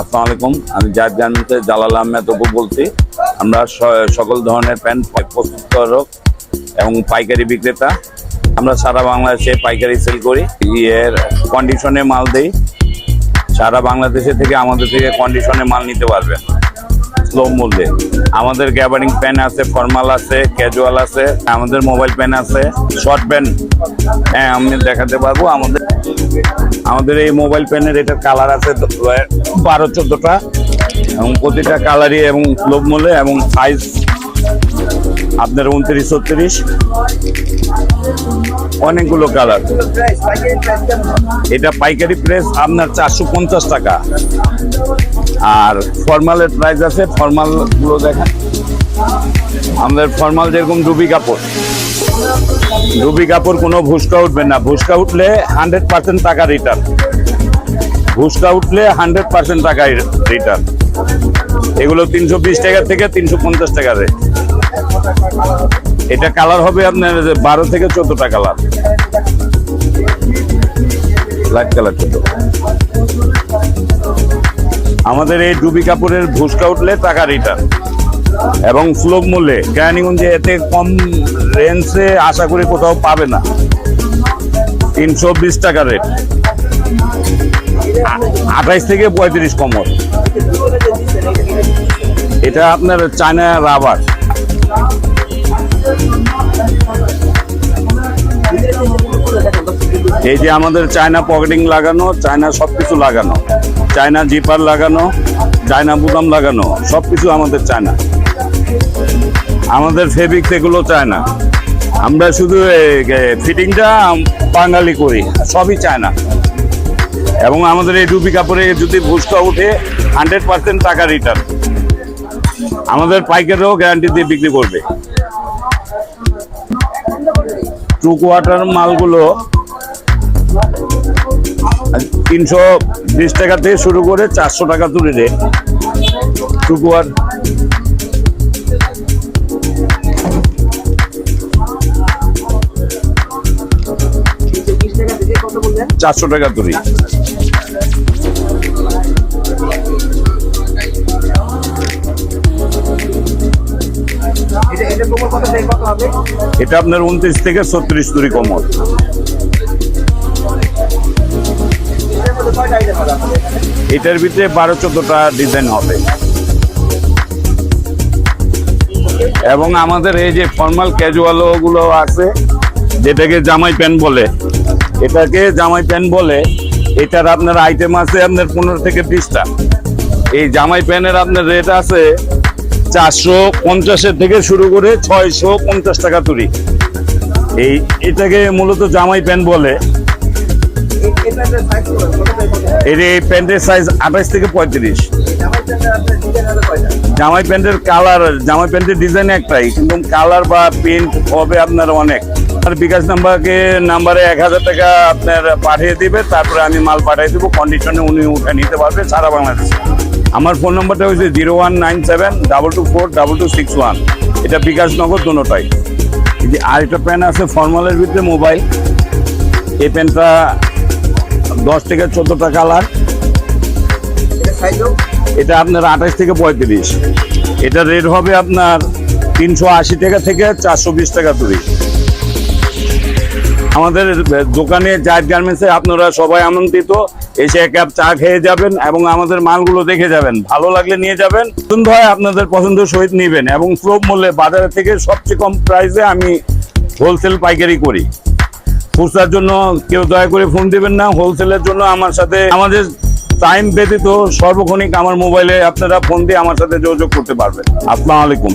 আসসালামু আলাইকুম, আমি জায়দ গার্মেন্টসের জালাল আহমেদ অপু বলছি। আমরা সকল ধরনের প্যান্ট প্রস্তুতকারক এবং পাইকারি বিক্রেতা। আমরা সারা বাংলাদেশে পাইকারি সেল করি। এর কন্ডিশনে মাল দেই। সারা বাংলাদেশে থেকে আমাদের থেকে কন্ডিশনে মাল নিতে পারবেন স্লো মূল্যে। আমাদের গ্যাবারিং প্যান আছে ফর্মাল আছে ক্যাজুয়াল আছে, আমাদের মোবাইল প্যান আছে শর্ট প্যান হ্যাঁ আমি দেখাতে পারব আমাদের আমাদের এই মোবাইল প্যানের এটার কালার আছে বারো, চোদ্দটা এবং প্রতিটা কালারই এবং লোভ মূল্য এবং সাইজ আপনার উনত্রিশ, ছত্রিশ। অনেকগুলো কালার এটা পাইকারি প্রেস আপনার চারশো পঞ্চাশ টাকা। আর ফর্মালের প্রাইস আছে ফর্মালগুলো দেখেন। আমাদের ফর্মাল যেরকম ডুবি কাপড়। ডুবি কাপড় কোনো ভুসকা উঠবে না। ভুসকা উঠলে হান্ড্রেড পার্সেন্ট টাকা রিটার্ন ভুসকা উঠলে হান্ড্রেড পার্সেন্ট টাকা রিটার্ন এগুলো তিনশো বিশ টাকা থেকে তিনশো পঞ্চাশ টাকা রেট এটা কালার হবে আপনার বারো থেকে চোদ্দটা কালার লাইট কালার চোদ্দ। আমাদের এই ডুবি কাপড়ের ভুসকা উঠলে টাকা রিটার্ন এবং সুলভ মূল্যে। কেরানীগঞ্জে এতে কম রেঞ্জে আশা করি কোথাও পাবে না। তিনশো বিশ টাকা রেট। আঠাইশ থেকে পঁয়ত্রিশ কমর। এটা আপনার চায়না রাবার। এই যে আমাদের চায়না পকেটিং লাগানো, চায়না সবকিছু লাগানো, চায়না জিপার লাগানো, চায়না বুদাম লাগানো, সবকিছু আমাদের চায়না। আমাদের ফেব্রিক এগুলো চায় না। আমরা শুধু ফিটিংটা বাঙালি করি, সবই চায় না। এবং আমাদের এই ডুবি কাপড়ে যদি ভুসকা উঠে হান্ড্রেড পার্সেন্ট টাকা রিটার্ন আমাদের পাইকারও গ্যারান্টি দিয়ে বিক্রি করবে। টু কোয়ার্টার মালগুলো তিনশো বিশ টাকা থেকে শুরু করে চারশো টাকা তুলে রেট টু কোয়ার চারশো টাকা তুলি এটা আপনার উনত্রিশ থেকে ছত্রিশ তুরি কমর। এটার ভিতরে বারো চোদ্দটা ডিজাইন হবে। এবং আমাদের এই যে ফর্মাল ক্যাজুয়ালগুলো আছে, যেটাকে জামাই প্যান্ট বলে এটাকে জামাই প্যান্ট বলে, এটার আপনার আইটেম আছে আপনার পনেরো থেকে বিশটা। এই জামাই প্যান্টের আপনার রেট আছে চারশো পঞ্চাশের থেকে শুরু করে ছয়শো পঞ্চাশ টাকা তুলি এই এটাকে মূলত জামাই প্যান্ট বলে। এর এই প্যান্টের সাইজ আঠাশ থেকে পঁয়ত্রিশ। জামাই প্যান্টের কালার জামাই প্যান্টের ডিজাইন একটাই, কিন্তু কালার বা প্রিন্ট হবে আপনার অনেক। আর বিকাশ নাম্বারকে নাম্বারে এক হাজার টাকা আপনার পাঠিয়ে দিবে, তারপরে আমি মাল পাঠিয়ে দেবো। কন্ডিশনে উনি উঠে নিতে পারবে সারা বাংলাদেশে। আমার ফোন নাম্বারটা হচ্ছে zero one nine seven double two four double two six one. এটা বিকাশ নগর দুটাই যে আরেকটা প্যান আছে ফর্মালের ভিতরে মোবাইল এই প্যানটা দশ থেকে চোদ্দোটা কালার এটা আপনার আঠাশ থেকে পঁয়ত্রিশ। এটা রেট হবে আপনার তিনশো আশি টাকা থেকে চারশো বিশ টাকা তুলি আমাদের দোকানে জায়দ গার্মেন্টসে আপনারা সবাই আমন্ত্রিত, এসে এক কাপ চা খেয়ে যাবেন এবং আমাদের মালগুলো দেখে যাবেন। ভালো লাগলে নিয়ে যাবেন, পছন্দ হয় আপনাদের পছন্দ সহিত নেবেন এবং সুলভ মূল্যে বাজারের থেকে সবচেয়ে কম প্রাইসে আমি হোলসেল পাইকারি করি। খুচরার জন্য কেউ দয়া করে ফোন দিবেন না হোলসেলের জন্য আমার সাথে, আমাদের টাইম ব্যতীত সর্বক্ষণিক আমার মোবাইলে আপনারা ফোন দিয়ে আমার সাথে যোগাযোগ করতে পারবেন। আসসালামু আলাইকুম।